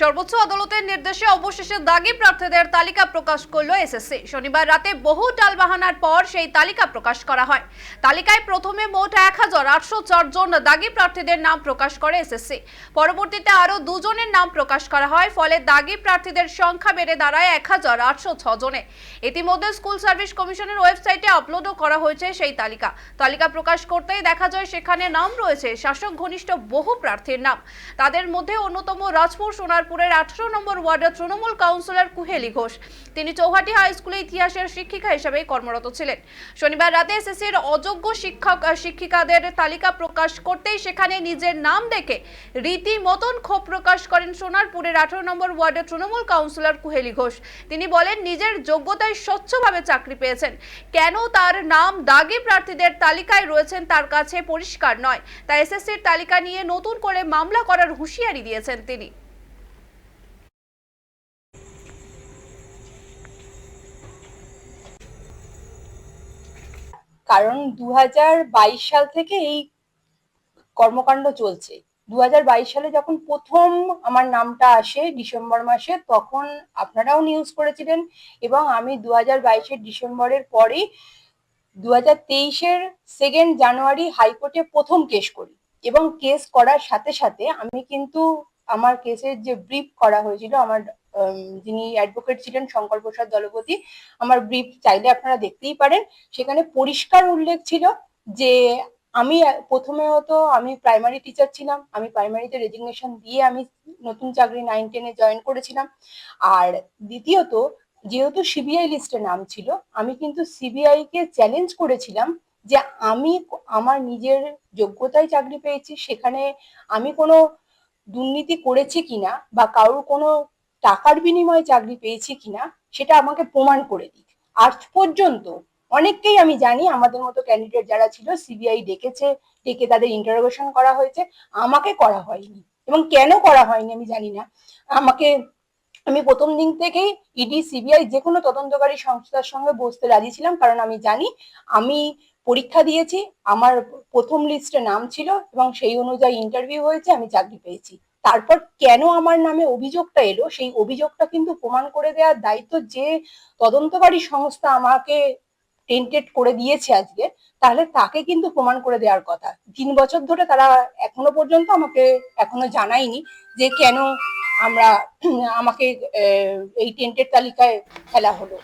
সর্বোচ্চ আদালতের নির্দেশে অবশেষে দাগি প্রার্থীদের তালিকা প্রকাশ করল এসএসসি। শনিবার রাতে বহু টালবাহানার পর সেই তালিকা প্রকাশ করা হয়। তালিকায় প্রথমে মোট এক হাজার আটশো জন দাগি প্রার্থীদের নাম প্রকাশ করে এসএসসি। পরবর্তীতে আরও দুজনের নাম প্রকাশ করা হয়, ফলে দাগি প্রার্থীদের সংখ্যা বেড়ে দাঁড়ায় এক হাজার আটশো জনে। ইতিমধ্যে স্কুল সার্ভিস কমিশনের ওয়েবসাইটে আপলোডও করা হয়েছে সেই তালিকা। তালিকা প্রকাশ করতেই দেখা যায় সেখানে নাম রয়েছে শাসক ঘনিষ্ঠ বহু প্রার্থীর নাম। তাদের মধ্যে অন্যতম রাজপুর সোনারপুরের আঠারো নম্বর ওয়ার্ডের তৃণমূল কাউন্সিলর কুহেলি ঘোষ। তিনি চৌহাটি হাই স্কুলে ইতিহাসের শিক্ষিকা হিসেবে কর্মরত ছিলেন। শনিবার রাতে এসএসসির অযোগ্য শিক্ষক শিক্ষিকাদের তালিকা প্রকাশ করতেই সেখানে নিজের নাম দেখে রীতিমতন ক্ষোভ প্রকাশ করেন সোনারপুরের আঠারো নম্বর ওয়ার্ডের তৃণমূল কাউন্সিলর কুহেলি ঘোষ। তিনি বলেন, নিজের যোগ্যতায় স্বচ্ছভাবে চাকরি পেয়েছেন। কেন তার নাম দাগি প্রার্থীদের তালিকায় রয়েছেন তার কাছে পরিষ্কার নয়। তাই এসএসসির তালিকা নিয়ে নতুন করে মামলা করার হুঁশিয়ারি দিয়েছেন তিনি। কারণ দু হাজার বাইশ সাল থেকে এই কর্মকাণ্ড চলছে। দু হাজার বাইশ সালে যখন প্রথম আমার নামটা আসে ডিসেম্বর মাসে, তখন আপনারাও নিউজ করেছিলেন এবং আমি দু হাজার বাইশের ডিসেম্বরের পরেই দু হাজার তেইশের সেকেন্ড জানুয়ারি হাইকোর্টে প্রথম কেস করি। এবং কেস করার সাথে সাথে আমি কিন্তু আমার কেসের যে ব্রিফ করা হয়েছিল, আমার যিনি অ্যাডভোকেট ছিলেন শঙ্কর প্রসাদ দলপতি, আমার ব্রিফ চাইলে আপনারা দেখতেই পারেন। সেখানে পরিষ্কার উল্লেখ ছিল যে আমি প্রথমে হতো আমি প্রাইমারি টিচার ছিলাম, আমি প্রাইমারিতে রেজিগনেশন দিয়ে আমি নতুন চাকরি নাইন টেনে জয়েন করেছিলাম। আর দ্বিতীয়ত, যেহেতু সিবিআই লিস্টে নাম ছিল, আমি কিন্তু সিবিআই কে চ্যালেঞ্জ করেছিলাম যে আমি আমার নিজের যোগ্যতায় চাকরি পেয়েছি, সেখানে আমি কোনো দুর্নীতি করেছি কিনা বা কারোর কোনো টাকার বিনিময়ে চাকরি পেয়েছি কিনা সেটা আমাকে প্রমাণ করে দিক। আজ পর্যন্ত অনেককেই আমি জানি, আমাদের মতো ক্যান্ডিডেট যারা ছিল সিবিআই ডেকেছে, ডেকে তাদের ইন্টারোগেশন করা হয়েছে, আমাকে করা হয়নি। এবং কেন করা হয়নি আমি জানি না। আমাকে, আমি প্রথম দিন থেকেই ইডি সিবিআই যে কোনো তদন্তকারী সংস্থার সঙ্গে বসতে রাজি ছিলাম, কারণ আমি জানি, আমি পরীক্ষা দিয়েছি, আমার প্রথম লিস্টে নাম ছিল এবং সেই অনুযায়ী ইন্টারভিউ হয়েছে, আমি চাকরি পেয়েছি। তারপর কেন আমার নামে অভিযোগটা এলো? সেই অভিযোগটা কিন্তু প্রমাণ করে দেওয়ার দায়িত্ব যে তদন্তকারী সংস্থা আমাকে টেন্টেড করে দিয়েছে আজকে, তাহলে তাকে কিন্তু প্রমাণ করে দেওয়ার কথা। তিন বছর ধরে তারা এখনও পর্যন্ত আমাকে এখনও জানায়নি যে কেন আমরা, আমাকে এই টেন্টেড তালিকায় ফেলা হলো।